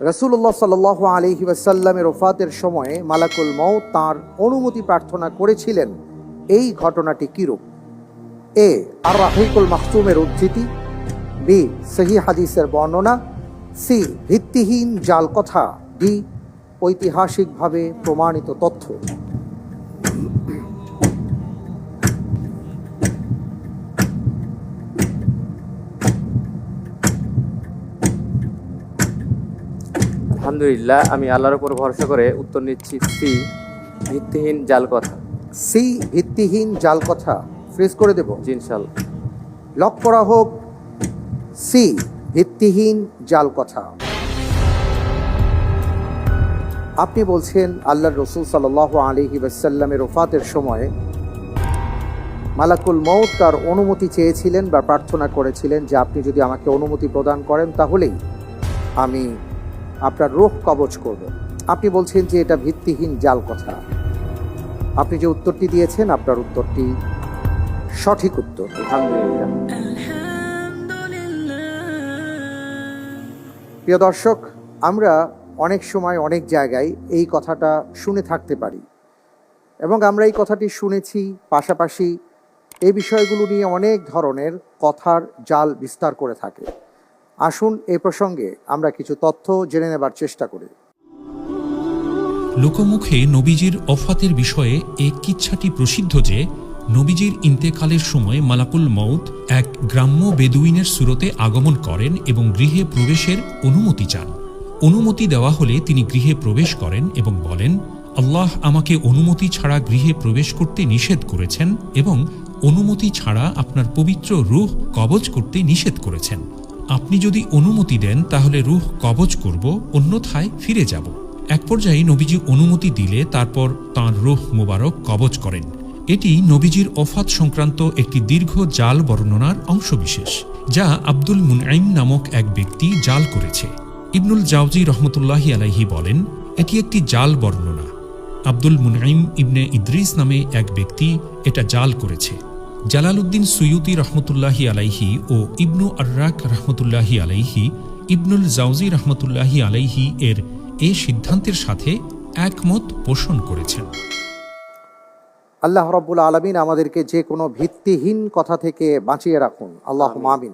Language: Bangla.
রসুল্লাহ সাল আলহি ওয়াসাল্লামের ওফাতের সময়ে মালাকুল মৌ তার অনুমতি প্রার্থনা করেছিলেন, এই ঘটনাটি কিরূপ? এ, আর রাহিকুল মাহতুমের উদ্ধৃতি, বি সহি হাদিসের বর্ণনা, সি, ভিত্তিহীন জাল কথা, ডি, ঐতিহাসিকভাবে প্রমাণিত তথ্য। আলহামদুলিল্লাহ আমি আল্লাহর উপর ভরসা করে উত্তর নিচ্ছি সি ভিত্তিহীন জাল কথা। সি ভিত্তিহীন জাল কথা। ফ্রিজ করে দেব? জি ইনশাল্লাহ। লক করা হোক। সি ভিত্তিহীন জাল কথা। আপনি বলছেন আল্লাহ রসুল সাল আলিহি ওয়াসাল্লামের ওফাতের সময় মালাকুল মৌত তার অনুমতি চেয়েছিলেন বা প্রার্থনা করেছিলেন যে আপনি যদি আমাকে অনুমতি প্রদান করেন তাহলেই আমি আপনার রোহ কবচ করবে। আপনি বলছেন যে এটা ভিত্তিহীন জাল কথা। আপনি যে উত্তরটি দিয়েছেন আপনার উত্তরটি সঠিক উত্তর। আলহামদুলিল্লাহ। প্রিয় দর্শক আমরা অনেক সময় অনেক জায়গায় এই কথাটা শুনে থাকতে পারি। এবং আমরা এই কথাটি শুনেছি পাশাপাশি এই বিষয়গুলো নিয়ে অনেক ধরনের কথার জাল বিস্তার করে থাকে। আসুন এ প্রসঙ্গে আমরা কিছু তথ্য জেনে নেবার চেষ্টা করি। লোকমুখে নবীজির অফাতের বিষয়ে এই কিচ্ছাটি প্রসিদ্ধ যে, নবীজির ইন্তেকালের সময় মালাকুল মৌত এক গ্রাম্য বেদুইনের সুরতে আগমন করেন এবং গৃহে প্রবেশের অনুমতি চান। অনুমতি দেওয়া হলে তিনি গৃহে প্রবেশ করেন এবং বলেন, আল্লাহ আমাকে অনুমতি ছাড়া গৃহে প্রবেশ করতে নিষেধ করেছেন এবং অনুমতি ছাড়া আপনার পবিত্র রূহ কবজ করতে নিষেধ করেছেন। আপনি যদি অনুমতি দেন, তাহলে রুহ কবজ করব, অন্যথায় ফিরে যাব। এক পর্যায়ে নবীজি অনুমতি দিলে তারপর তাঁর রুহ মোবারক কবজ করেন। এটি নবীজির অফাত সংক্রান্ত একটি দীর্ঘ জাল বর্ণনার অংশবিশেষ, যা আব্দুল মুনআইম নামক এক ব্যক্তি জাল করেছে। ইবনুল জাউজি রহমতুল্লাহি আলাইহি বলেন, এটি একটি জাল বর্ণনা। আব্দুল মুনআইম ইবনে ইদ্রিস নামে এক ব্যক্তি এটা জাল করেছে। জালালউদ্দিন সুয়ুতি রহমতুল্লাহি আলাইহি ও ইবনু আর্রাক রহমতুল্লাহি আলাইহি, ইবনুল জাউজি রহমতুল্লাহি আলাইহি এর এ সিদ্ধান্তের সাথে একমত পোষণ করেছেন। আল্লাহ রব্বুল আলমিন আমাদেরকে যে কোনো ভিত্তিহীন কথা থেকে বাঁচিয়ে রাখুন। আল্লাহ আমিন।